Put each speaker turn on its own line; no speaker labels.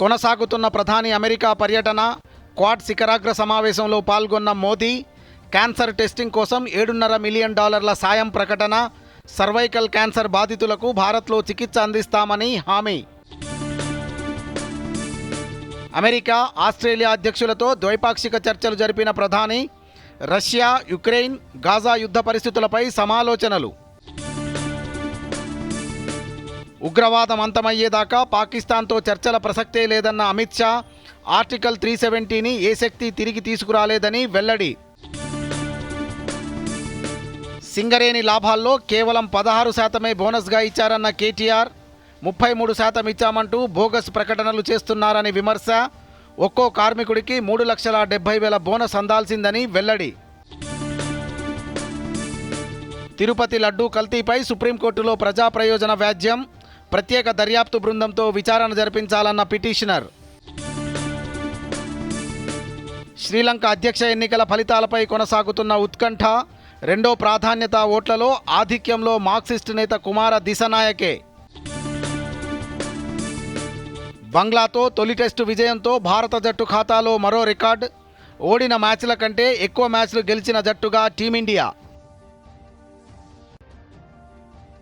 కొనసాగుతున్న ప్రధాని అమెరికా పర్యటన క్వాడ్ శిఖరాగ్ర సమావేశంలో పాల్గొన్న మోదీ క్యాన్సర్ టెస్టింగ్ కోసం ఏడున్నర మిలియన్ డాలర్ల సాయం ప్రకటన సర్వైకల్ క్యాన్సర్ బాధితులకు భారత్లో చికిత్స అందిస్తామని హామీ. అమెరికా ఆస్ట్రేలియా అధ్యక్షులతో ద్వైపాక్షిక చర్చలు జరిపిన ప్రధాని రష్యా యుక్రెయిన్ గాజా యుద్ధ పరిస్థితులపై సమాలోచనలు. ఉగ్రవాదం అంతమయ్యేదాకా పాకిస్తాన్తో చర్చల ప్రసక్తే లేదన్న అమిత్ షా ఆర్టికల్ త్రీ సెవెంటీని ఏ శక్తి తిరిగి తీసుకురాలేదని వెల్లడి. సింగరేణి లాభాల్లో కేవలం పదహారు శాతమే బోనస్గా ఇచ్చారన్న కేటీఆర్ ముప్పై మూడు శాతం ఇచ్చామంటూ బోగస్ ప్రకటనలు చేస్తున్నారని విమర్శ. ఒక్కో కార్మికుడికి మూడు లక్షల డెబ్బై వేల బోనస్ అందాల్సిందని వెల్లడి. తిరుపతి లడ్డూ కల్తీపై సుప్రీంకోర్టులో ప్రజా ప్రయోజన వ్యాజ్యం. ప్రత్యేక దర్యాప్తు బృందంతో విచారణ జరిపించాలన్న పిటిషనర్. శ్రీలంక అధ్యక్ష ఎన్నికల ఫలితాలపై కొనసాగుతున్న ఉత్కంఠ రెండో ప్రాధాన్యత ఓట్లలో ఆధిక్యంలో మార్క్సిస్ట్ నేత కుమార దిశనాయకే. బంగ్లాతో తొలి టెస్టు విజయంతో భారత జట్టు ఖాతాలో మరో రికార్డ్ ఓడిన మ్యాచ్ల కంటే ఎక్కువ మ్యాచ్లు గెలిచిన జట్టుగా టీమిండియా.